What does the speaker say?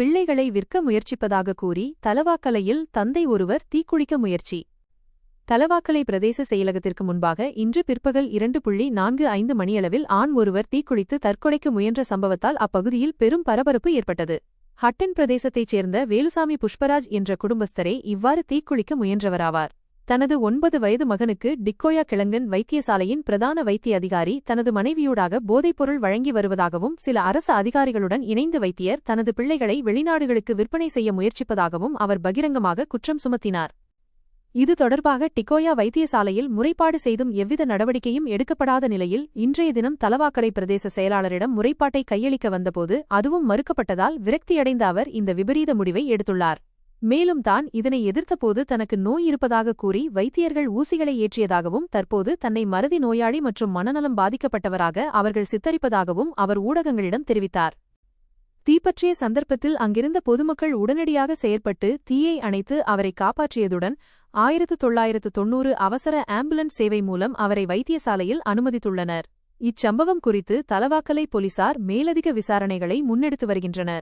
பிள்ளைகளை விற்க முயற்சிப்பதாக கூறி தலவாக்கலையில் தந்தை ஒருவர் தீக்குளிக்க முயற்சி. தலவாக்கலை பிரதேச செயலகத்திற்கு முன்பாக இன்று பிற்பகல் இரண்டு புள்ளி நான்கு ஐந்து மணியளவில் ஆண் ஒருவர் தீக்குளித்து தற்கொலைக்கு முயன்ற சம்பவத்தால் அப்பகுதியில் பெரும் பரபரப்பு ஏற்பட்டது. ஹட்டன் பிரதேசத்தைச் சேர்ந்த வேலுசாமி புஷ்பராஜ் என்ற குடும்பஸ்தரே இவ்வாறு தீக்குளிக்க முயன்றவராவார். தனது ஒன்பது வயது மகனுக்கு டிக்கோயா கிழங்கன் வைத்தியசாலையின் பிரதான வைத்திய அதிகாரி தனது மனைவியூடாக போதைப்பொருள் வழங்கி வருவதாகவும் சில அரசு அதிகாரிகளுடன் இணைந்து வைத்தியர் தனது பிள்ளைகளை வெளிநாடுகளுக்கு விற்பனை செய்ய முயற்சிப்பதாகவும் அவர் பகிரங்கமாக குற்றம் சுமத்தினார். இது தொடர்பாக டிக்கோயா வைத்தியசாலையில் முறைப்பாடு செய்தும் எவ்வித நடவடிக்கையும் எடுக்கப்படாத நிலையில் இன்றைய தினம் தலவாக்கரை பிரதேச செயலாளரிடம் முறைப்பாட்டை கையளிக்க வந்தபோது அதுவும் மறுக்கப்பட்டதால் விரக்தியடைந்த அவர் இந்த விபரீத முடிவை எடுத்துள்ளார். மேலும் தான் இதனை எதிர்த்தபோது தனக்கு நோய் இருப்பதாக கூறி வைத்தியர்கள் ஊசிகளை ஏற்றியதாகவும் தற்போது தன்னை மறதி நோயாளி மற்றும் மனநலம் பாதிக்கப்பட்டவராக அவர்கள் சித்தரிப்பதாகவும் அவர் ஊடகங்களிடம் தெரிவித்தார். தீப்பற்றிய சந்தர்ப்பத்தில் அங்கிருந்த பொதுமக்கள் உடனடியாக செயற்பட்டு தீயை அணைத்து அவரை காப்பாற்றியதுடன் ஆயிரத்து தொள்ளாயிரத்து தொன்னூறு அவசர ஆம்புலன்ஸ் சேவை மூலம் அவரை வைத்தியசாலையில் அனுமதித்துள்ளனர். இச்சம்பவம் குறித்து தலவாக்கலை போலீசார் மேலதிக விசாரணைகளை முன்னெடுத்து வருகின்றனர்.